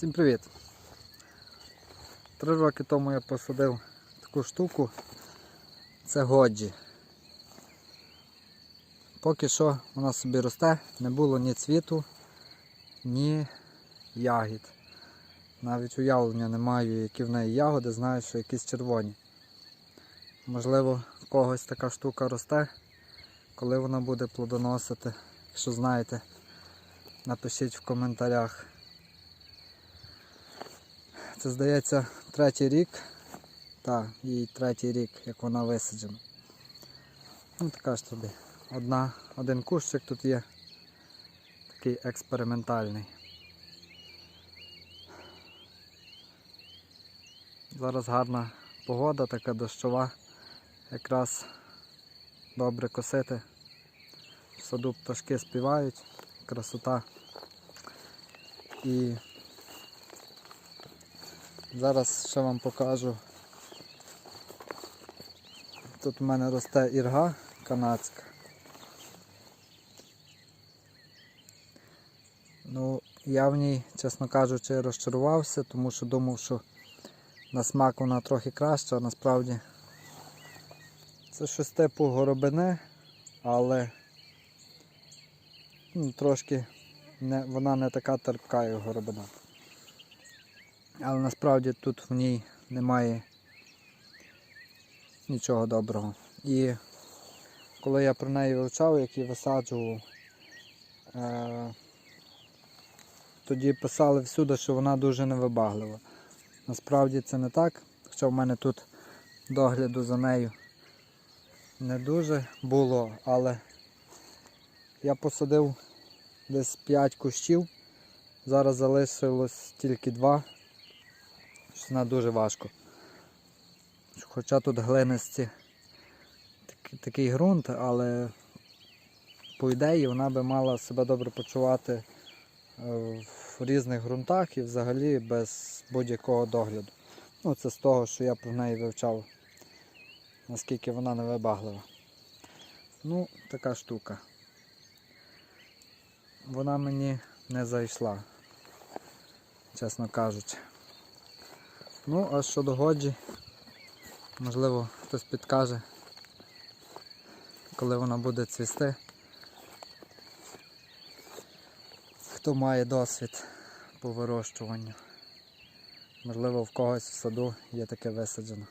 Всім привіт! Три роки тому я посадив таку штуку. Це годжі. Поки що вона собі росте, не було ні цвіту, ні ягід. Навіть уявлення не маю, які в неї ягоди, знаю, що якісь червоні. Можливо, в когось така штука росте, коли вона буде плодоносити. Якщо знаєте, напишіть в коментарях. Це здається третій рік. Так, їй третій рік, як вона висаджена. Ну така ж тобі. Одна, один кущик тут є. Такий експериментальний. Зараз гарна погода, така дощова. Якраз добре косити. В саду пташки співають, красота. І Зараз ще вам покажу. Тут в мене росте ірга канадська. Ну, я в ній, чесно кажучи, розчарувався, тому що думав, що на смак вона трохи краща, а насправді це щось типу горобини, але ну, трошки не, вона не така терпка, як горобина. Але насправді тут в ній немає нічого доброго. І коли я про неї вивчав, як її висаджував, е- тоді писали всюди, що вона дуже невибаглива. Насправді це не так, хоча в мене тут догляду за нею не дуже було, але я посадив десь 5 кущів, зараз залишилось тільки 2 вона дуже важко. Хоча тут глинисті такий, такий ґрунт, але по ідеї вона би мала себе добре почувати е, в різних ґрунтах і взагалі без будь-якого догляду. Ну це з того, що я про неї вивчав, наскільки вона невибаглива. Ну, така штука. Вона мені не зайшла, чесно кажучи. Ну, а щодо годжі, можливо, хтось підкаже, коли вона буде цвісти. Хто має досвід по вирощуванню. Можливо, в когось в саду є таке висаджено.